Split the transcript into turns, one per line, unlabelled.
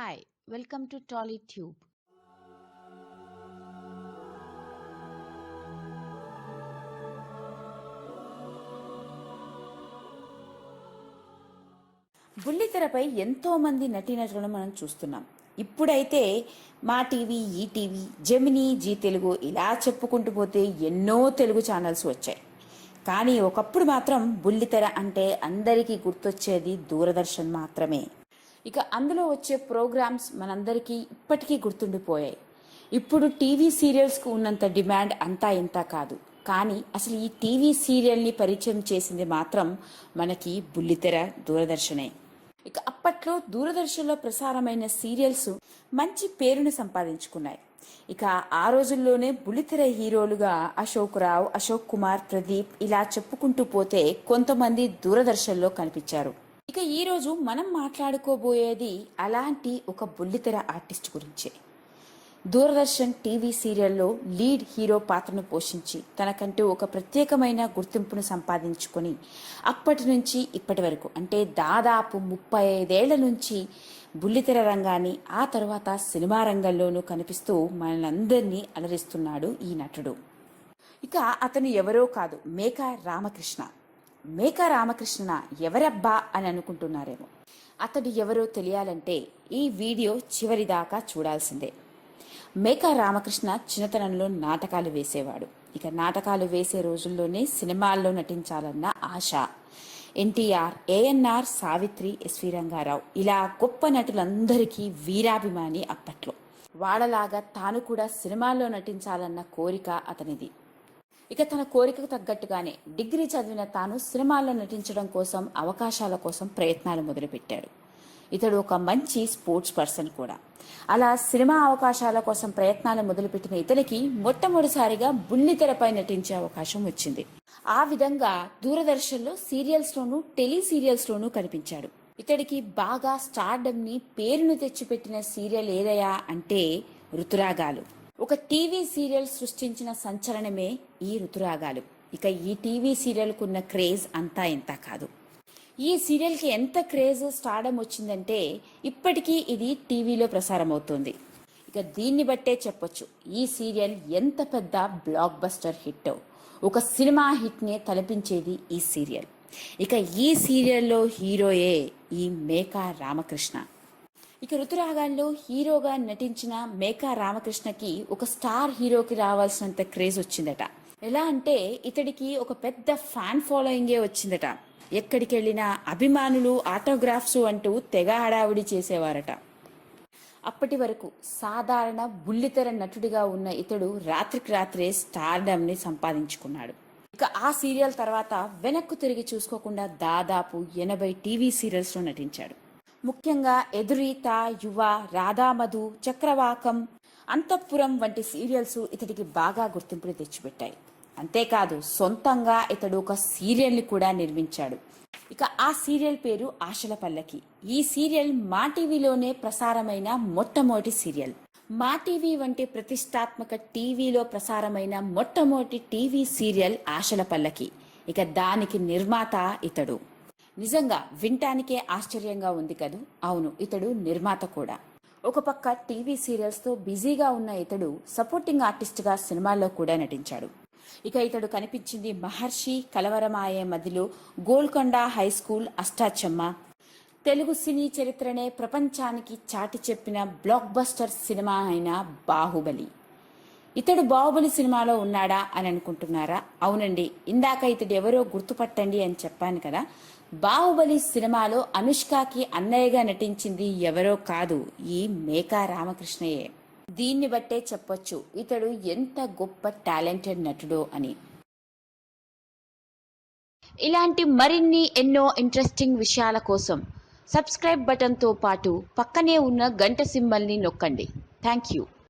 Hi, welcome to TollyTube.
బుల్లితెరపై ఎంతో మంది నటీనటులను మనం చూస్తున్నాం. ఇప్పుడైతే మా టీవీ ఈ టీవీ జెమిని జీ తెలుగు ఇలా చెప్పుకుంటూ పోతే ఎన్నో తెలుగు ఛానల్స్ వచ్చాయి. కానీ ఒకప్పుడు మాత్రం బుల్లితెర అంటే అందరికీ గుర్తొచ్చేది దూరదర్శన్ మాత్రమే. ఇక అందులో వచ్చే ప్రోగ్రామ్స్ మనందరికీ ఇప్పటికీ గుర్తుండిపోయాయి. ఇప్పుడు టీవీ సీరియల్స్కు ఉన్నంత డిమాండ్ అంతా ఇంత కాదు. కానీ అసలు ఈ టీవీ సీరియల్ని పరిచయం చేసింది మాత్రం మనకి బుల్లితెర దూరదర్శనే. ఇక అప్పట్లో దూరదర్శన్లో ప్రసారమైన సీరియల్స్ మంచి పేరును సంపాదించుకున్నాయి. ఇక ఆ రోజుల్లోనే బుల్లితెర హీరోలుగా అశోక్ రావు అశోక్ కుమార్ ప్రదీప్ ఇలా చెప్పుకుంటూ పోతే కొంతమంది దూరదర్శన్లో కనిపించారు. ఇక ఈరోజు మనం మాట్లాడుకోబోయేది అలాంటి ఒక బుల్లితెర ఆర్టిస్ట్ గురించే. దూరదర్శన్ టీవీ సీరియల్లో లీడ్ హీరో పాత్రను పోషించి తనకంటూ ఒక ప్రత్యేకమైన గుర్తింపును సంపాదించుకొని అప్పటి నుంచి ఇప్పటి వరకు అంటే దాదాపు ముప్పై ఐదేళ్ళ నుంచి బుల్లితెర రంగాన్ని ఆ తర్వాత సినిమా రంగంలోనూ కనిపిస్తూ మనందరినీ అలరిస్తున్నాడు ఈ నటుడు. ఇక అతను ఎవరో కాదు మేకా రామకృష్ణ. మేకా రామకృష్ణ ఎవరబ్బా అని అనుకుంటున్నారేమో. అతడు ఎవరో తెలియాలంటే ఈ వీడియో చివరిదాకా చూడాల్సిందే. మేకా రామకృష్ణ చిన్నతనంలో నాటకాలు వేసేవాడు. ఇక నాటకాలు వేసే రోజుల్లోనే సినిమాల్లో నటించాలన్న ఆశ. ఎన్టీఆర్ ఏఎన్ఆర్ సావిత్రి ఎస్వి రంగారావు ఇలా గొప్ప నటులందరికీ వీరాభిమాని అప్పట్లో. వాడలాగా తాను కూడా సినిమాల్లో నటించాలన్న కోరిక అతనిది. ఇక తన కోరికకు తగ్గట్టుగానే డిగ్రీ చదివిన తాను సినిమాల్లో నటించడం కోసం అవకాశాల కోసం ప్రయత్నాలు మొదలుపెట్టాడు. ఇతడు ఒక మంచి స్పోర్ట్స్ పర్సన్ కూడా. అలా సినిమా అవకాశాల కోసం ప్రయత్నాలు మొదలుపెట్టిన ఇతనికి మొట్టమొదటిసారిగా బుల్లితెరపై నటించే అవకాశం వచ్చింది. ఆ విధంగా దూరదర్శన్లో సీరియల్స్లోనూ టెలి సీరియల్స్లోనూ కనిపించాడు. ఇతడికి బాగా స్టార్డమ్ని పేరును తెచ్చిపెట్టిన సీరియల్ ఏదయా అంటే ఋతురాగాలు. ఒక టీవీ సీరియల్ సృష్టించిన సంచలనమే ఈ ఋతురాగాలు ఇక ఈ టీవీ సీరియల్కున్న క్రేజ్ అంతా ఇంత కాదు. ఈ సీరియల్కి ఎంత క్రేజ్ స్టార్డం వచ్చిందంటే ఇప్పటికీ ఇది టీవీలో ప్రసారం అవుతుంది ఇక దీన్ని బట్టే చెప్పొచ్చు ఈ సీరియల్ ఎంత పెద్ద బ్లాక్ బస్టర్ హిట్. ఒక సినిమా హిట్నే తలపించేది ఈ సీరియల్. ఇక ఈ సీరియల్లో హీరోయే ఈ మేకా రామకృష్ణ. ఇక ఋతురాగాల్లో హీరోగా నటించిన మేకా రామకృష్ణకి ఒక స్టార్ హీరోకి రావాల్సినంత క్రేజ్ వచ్చిందట. ఎలా అంటే ఇతడికి ఒక పెద్ద ఫ్యాన్ ఫాలోయింగే వచ్చిందట. ఎక్కడికి వెళ్ళినా అభిమానులు ఆటోగ్రాఫ్స్ అంటూ తెగ హడావిడి చేసేవారట. అప్పటి వరకు సాధారణ బుల్లితెర నటుడిగా ఉన్న ఇతడు రాత్రికి రాత్రే స్టార్డమ్ని సంపాదించుకున్నాడు. ఇక ఆ సీరియల్ తర్వాత వెనక్కు తిరిగి చూసుకోకుండా దాదాపు ఎనభై టీవీ సీరియల్స్లో నటించాడు. ముఖ్యంగా ఎదురీత యువ రాధామధు చక్రవాకం అంతఃపురం వంటి సీరియల్స్ ఇతడికి బాగా గుర్తింపుని తెచ్చిపెట్టాయి. అంతేకాదు సొంతంగా ఇతడు ఒక సీరియల్ని కూడా నిర్మించాడు. ఇక ఆ సీరియల్ పేరు ఆశల పల్లకి. ఈ సీరియల్ మా టీవీలోనే ప్రసారమైన మొట్టమొదటి సీరియల్. మా టీవీ వంటి ప్రతిష్టాత్మక టీవీలో ప్రసారమైన మొట్టమొదటి టీవీ సీరియల్ ఆశల పల్లకి. ఇక దానికి నిర్మాత ఇతడు. నిజంగా వినటానికే ఆశ్చర్యంగా ఉంది కదూ? అవును ఇతడు నిర్మాత కూడా. ఒక పక్క టీవీ సీరియల్స్తో బిజీగా ఉన్న ఇతడు సపోర్టింగ్ ఆర్టిస్ట్గా సినిమాల్లో కూడా నటించాడు. ఇక ఇతడు కనిపించింది మహర్షి కలవరమాయే మదిలో గోల్కొండ హై స్కూల్ అష్టాచమ్మ. తెలుగు సినీ చరిత్రనే ప్రపంచానికి చాటి చెప్పిన బ్లాక్ బస్టర్ సినిమా అయిన బాహుబలి. ఇతడు బాహుబలి సినిమాలో ఉన్నాడా అని అనుకుంటున్నారా? అవునండి. ఇందాక ఇతడు ఎవరో గుర్తుపట్టండి అని చెప్పాను కదా. బాహుబలి సినిమాలో అనుష్కకి అన్నయ్యగా నటించింది ఎవరో కాదు ఈ మేకా రామకృష్ణయే దీన్ని బట్టే చెప్పొచ్చు ఇతడు ఎంత గొప్ప టాలెంటెడ్ నటుడో అని.
ఇలాంటి మరిన్ని ఎన్నో ఇంట్రెస్టింగ్ విషయాల కోసం సబ్స్క్రైబ్ బటన్తో పాటు పక్కనే ఉన్న గంట సింబల్ని నొక్కండి. Thank you